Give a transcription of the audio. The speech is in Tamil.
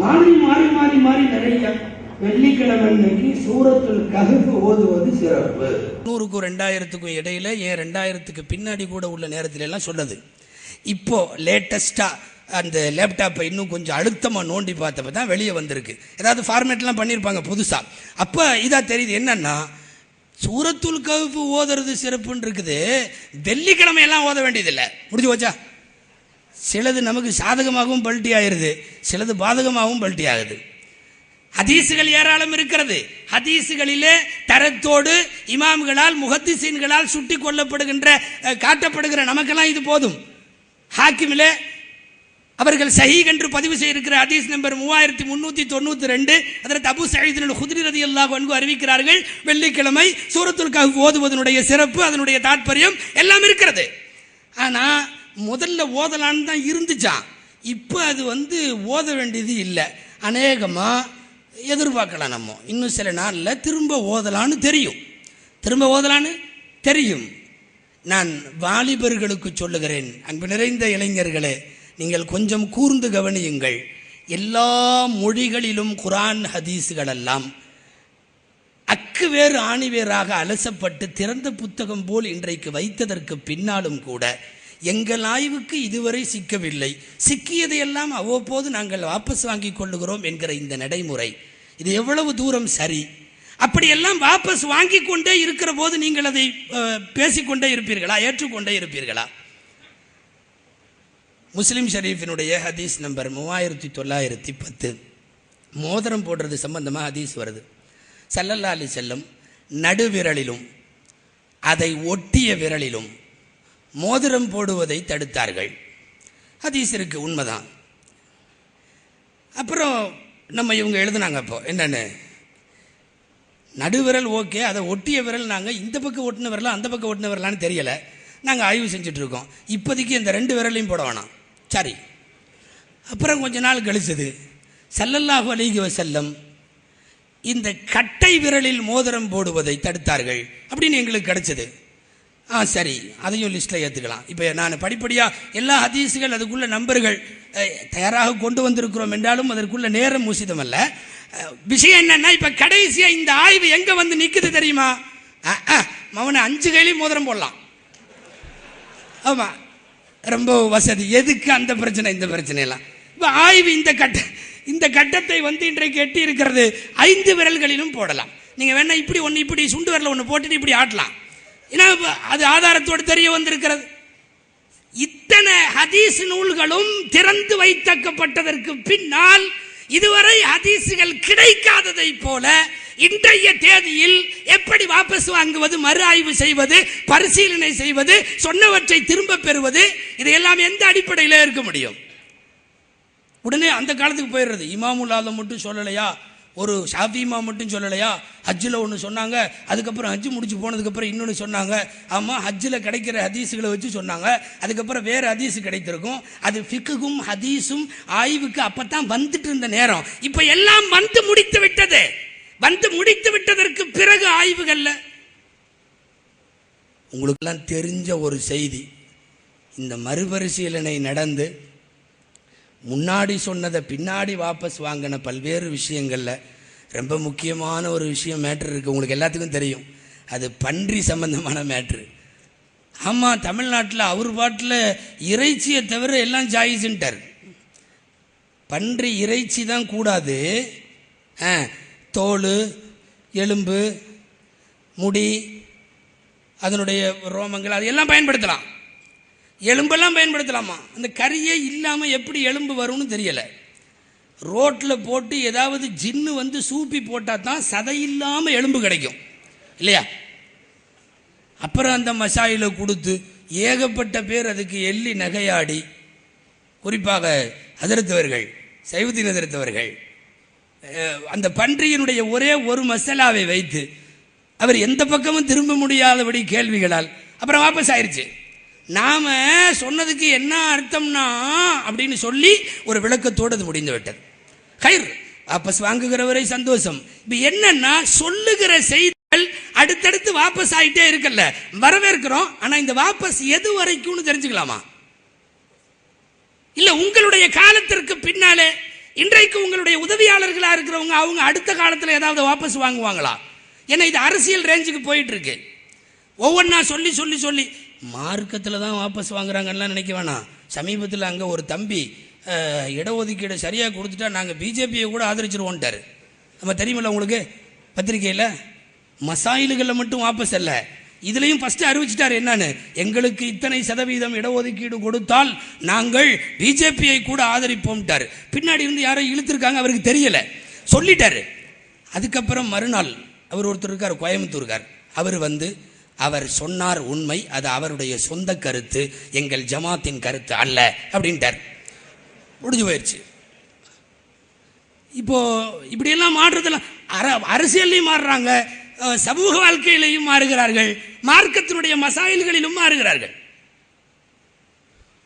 மாறி மாறி மாறி மாறி நிறைய வெள்ளிக்கிழமை அன்னைக்கு ஓதுவது சிறப்பு. நூறுக்கும் ரெண்டாயிரத்துக்கும் இடையில ஏன் ரெண்டாயிரத்துக்கு பின்னாடி கூட உள்ள நேரத்துல எல்லாம் சொல்லுது இப்போ லேட்டஸ்டா அந்த லேப்டாப்பை இன்னும் கொஞ்சம் அழுத்தமா நோண்டி பார்த்தப்ப தான் வெளியே வந்திருக்கு. ஏதாவது ஃபார்மேட்லாம் பண்ணியிருப்பாங்க புதுசா. அப்போ இதா தெரியுது என்னன்னா சூரத்துல் கவிப்பு ஓதுறது சிறப்புன்னு இருக்குது. வெள்ளிக்கிழமை எல்லாம் ஓத வேண்டியதில்லை. முடிஞ்சு போச்சா? சிலது நமக்கு சாதகமாகவும் பல்ட்டி ஆயிருது சிலது பாதகமாகவும் பல்ட்டி ஆகுது ஹதீசுகள் ஏராளம் இருக்கிறது. ஹதீசுகளிலே தரத்தோடு இமாம்களால் முகத்திசீன்களால் சுட்டி கொல்லப்படுகின்ற காட்டப்படுகிற நமக்கெல்லாம் இது போதும். ஹாக்கிமிலே அவர்கள் சஹீக் என்று பதிவு செய்திருக்கிற ஹதீஸ் நம்பர் மூவாயிரத்தி முன்னூத்தி தொண்ணூத்தி ரெண்டு அதில் அபு சயீதின் குதிரி ரதி அல்லாஹ் அன்பு அறிவிக்கிறார்கள் வெள்ளிக்கிழமை சூரத்துல் கஹ் ஓதுவதனுடைய சிறப்பு அதனுடைய தாற்பயம் எல்லாம் இருக்கிறது. ஆனால் முதல்ல ஓதலான்னு தான் இருந்துச்சான் இப்போ அது வந்து ஓத வேண்டியது இல்லை. அநேகமாக எதிர்பார்க்கலாம் நம்ம. இன்னும் சில நாளில் திரும்ப ஓதலான்னு தெரியும். திரும்ப ஓதலான்னு தெரியும். நான் வாலிபர்களுக்கு சொல்லுகிறேன். அன்பு நிறைந்த இளைஞர்களே நீங்கள் கொஞ்சம் கூர்ந்து கவனியுங்கள். எல்லா மொழிகளிலும் குரான் ஹதீஸுகள் எல்லாம் அக்கு வேறு ஆணிவேராக அலசப்பட்டு திறந்த புத்தகம் போல் இன்றைக்கு வைத்ததற்கு பின்னாலும் கூட எங்கள் ஆய்வுக்கு இதுவரை சிக்கவில்லை. சிக்கியதையெல்லாம் அவ்வப்போது நாங்கள் வாபஸ் வாங்கிக் கொள்ளுகிறோம் என்கிற இந்த நடைமுறை. இது எவ்வளவு தூரம் சரி? அப்படியெல்லாம் வாபஸ் வாங்கி கொண்டே இருக்கிற போது நீங்கள் அதை பேசிக்கொண்டே இருப்பீர்களா? ஏற்றுக்கொண்டே இருப்பீர்களா? முஸ்லிம் ஷரீஃபினுடைய ஹதீஸ் நம்பர் மூவாயிரத்தி தொள்ளாயிரத்தி பத்து. மோதிரம் போடுறது சம்பந்தமாக ஹதீஸ் வருது. சல்லல்லா அலி செல்லம் நடுவிரலிலும் அதை ஒட்டிய விரலிலும் மோதிரம் போடுவதை தடுத்தார்கள். ஹதீஸ் இருக்கு உண்மைதான். அப்புறம் நம்ம இவங்க எழுதுனாங்க அப்போ என்னென்னு? நடுவிரல் ஓகே அதை ஒட்டிய விரல் நாங்கள் இந்த பக்கம் ஒட்டின விரலாம் அந்த பக்கம் ஒட்டின விரலான்னு தெரியலை. நாங்கள் ஆய்வு செஞ்சிட்ருக்கோம். இப்போதைக்கு இந்த ரெண்டு விரலையும் போட வேணாம். சரி. அப்புறம் கொஞ்ச நாள் கழிச்சது. சல்லல்லாஹு அலைஹி செல்லம் இந்த கட்டை விரலில் மோதிரம் போடுவதை தடுத்தார்கள் அப்படின்னு எங்களுக்கு கிடைச்சது. ஆ சரி. அதையும் லிஸ்ட்டில் ஏற்றுக்கலாம் இப்போ நான் படிப்படியாக எல்லா ஹதீஸுகள் அதுக்குள்ள நம்பர்கள் தயாராக கொண்டு வந்திருக்கிறோம் என்றாலும் அதற்குள்ள நேரம் முசிதம் அல்ல விஷயம் என்னன்னா இப்போ கடைசியாக இந்த ஆய்வு எங்கே வந்து நிற்குது தெரியுமா? அஹ், மவனை அஞ்சு கையிலையும் மோதிரம் போடலாம். ஆமாம் ரொம்ப வசதி. எதுக்கு அந்த பிரச்சனை இந்த பிரச்சனையெல்லாம்? இப்போ ஆய்வு இந்த கட்ட இந்த கட்டத்தை வந்து இன்றைக்கு எட்டி இருக்கிறது ஐந்து விரல்களிலும் போடலாம். நீங்கள் வேணா இப்படி ஒன்று இப்படி சுண்டு விரல ஒன்று போட்டுட்டு இப்படி ஆட்டலாம். ஏன்னா அது ஆதாரத்தோடு தெரிய வந்திருக்கிறது. இத்தனை ஹதீஸ் நூல்களும் திறந்து வைத்தக்கப்பட்டதற்கு பின்னால் இதுவரை ஹதீஸுகள் கிடைக்காததை போல இன்றைய தேதியில் எப்படி வாபஸ் வாங்குவது மறு ஆய்வு செய்வது பரிசீலனை செய்வது சொன்னவற்றை திரும்ப பெறுவது இதையெல்லாம் எந்த அடிப்படையில் இருக்க முடியும்? உடனே அந்த காலத்துக்கு போயிடுறது. இமாமுல்லாத மட்டும் சொல்லலையா? ஒரு ஷாஃபிமா மட்டும் சொல்லலையா? ஹஜ்ஜில் ஒன்று சொன்னாங்க அதுக்கப்புறம் ஹஜ்ஜு முடிச்சு போனதுக்கப்புறம் இன்னொன்று சொன்னாங்க. ஆமாம் ஹஜ்ஜில் கிடைக்கிற ஹதீஸுகளை வச்சு சொன்னாங்க. அதுக்கப்புறம் வேறு ஹதீஸு கிடைத்திருக்கும். அது ஃபிக்குக்கும் ஹதீஸும் ஆய்வுக்கு அப்போ தான் வந்துட்டு இருந்த நேரம். இப்போ எல்லாம் வந்து முடித்து விட்டது. வந்து முடித்து விட்டதற்கு பிறகு ஆய்வுகள்ல? உங்களுக்கெல்லாம் தெரிஞ்ச ஒரு செய்தி. இந்த மறுபரிசீலனை நடந்து முன்னாடி சொன்னதை பின்னாடி வாபஸ் வாங்கின பல்வேறு விஷயங்களில் ரொம்ப முக்கியமான ஒரு விஷயம் மேட்ரு இருக்குது உங்களுக்கு எல்லாத்துக்கும் தெரியும். அது பன்றி சம்பந்தமான மேட்ரு ஆமாம் தமிழ்நாட்டில் அவர் பாட்டில் இறைச்சியை தவிர எல்லாம் ஜாயிஸ்ன்ட்டார். பன்றி இறைச்சி தான் கூடாது. ஆ, தோல் எலும்பு முடி அதனுடைய ரோமங்கள் அது எல்லாம் பயன்படுத்தலாம். எலும்பெல்லாம் பயன்படுத்தலாமா? அந்த கறியே இல்லாமல் எப்படி எலும்பு வரும்னு தெரியலை. ரோட்டில் போட்டு ஏதாவது ஜின்னு வந்து சூப்பி போட்டால் தான் சதை இல்லாமல் எலும்பு கிடைக்கும். இல்லையா? அப்புறம் அந்த மசாயில் கொடுத்து ஏகப்பட்ட பேர் அதுக்கு எள்ளி நகையாடி குறிப்பாக அதிர்த்தவர்கள் சைவத்தின் அதிர்த்தவர்கள் அந்த பன்றியினுடைய ஒரே ஒரு மசாலாவை வைத்து அவர் எந்த பக்கமும் திரும்ப முடியாதபடி கேள்விகளால் அப்புறம் வாபஸ் ஆயிடுச்சு நாம சொன்னதுக்கு என்ன அர்த்தம்னா அப்படின்னு சொல்லி ஒரு விளக்கத்தோடு அது முடிந்து விட்டது கயிர். வாபஸ் வாங்குகிறவரை சந்தோஷம். இப்போ என்னன்னா சொல்லுகிற செய்திகள் அடுத்தடுத்து வாபஸ் ஆகிட்டே இருக்குல்ல. வரவேற்கிறோம் ஆனால் இந்த வாபஸ் எது வரைக்கும்னு தெரிஞ்சுக்கலாமா? இல்லை உங்களுடைய காலத்திற்கு பின்னாலே இன்றைக்கு உங்களுடைய உதவியாளர்களாக இருக்கிறவங்க அவங்க அடுத்த காலத்தில் ஏதாவது வாபஸ் வாங்குவாங்களா? ஏன்னா இது அரசியல் ரேஞ்சுக்கு போயிட்டு இருக்கு. ஒவ்வொன்றா சொல்லி சொல்லி சொல்லி மார்க்கத்தில் தான் வாபஸ் வாங்குறாங்கலாம் நினைக்க வேணாம். சமீபத்தில் அங்கே ஒரு தம்பி இடஒதுக்கீடு சரியாக கொடுத்துட்டா நாங்கள் பிஜேபியை கூட ஆதரிச்சிருவோன்ட்டார். நம்ம தெரியுமில்ல உங்களுக்கு? பத்திரிக்கையில் மசாயில்களில் மட்டும் வாபஸ் அல்ல. இதுலையும் ஃபஸ்ட்டு அறிவிச்சிட்டார் என்னன்னு? எங்களுக்கு இத்தனை சதவீதம் இடஒதுக்கீடு கொடுத்தால் நாங்கள் பிஜேபியை கூட ஆதரிப்போம்ட்டார். பின்னாடி இருந்து யாரோ இழுத்துருக்காங்க அவருக்கு தெரியலை. சொல்லிட்டார். அதுக்கப்புறம் மறுநாள் அவர் ஒருத்தர் இருக்கார் கோயம்புத்தூர்கார். அவர் வந்து அவர் சொன்னார் உண்மை அது அவருடைய சொந்த கருத்து எங்கள் ஜமாத்தின் கருத்து அல்ல அப்படின்ட்டார். முடிஞ்சு போயிடுச்சு இப்போ இப்படியெல்லாம் மாறுறதெல்லாம் அர அரசியல்லையும் மாறுறாங்க சமூக வாழ்க்கையிலையும் மாறுகிறார்கள் மார்க்கத்தினுடைய மசாயல்களிலும் மாறுகிறார்கள்.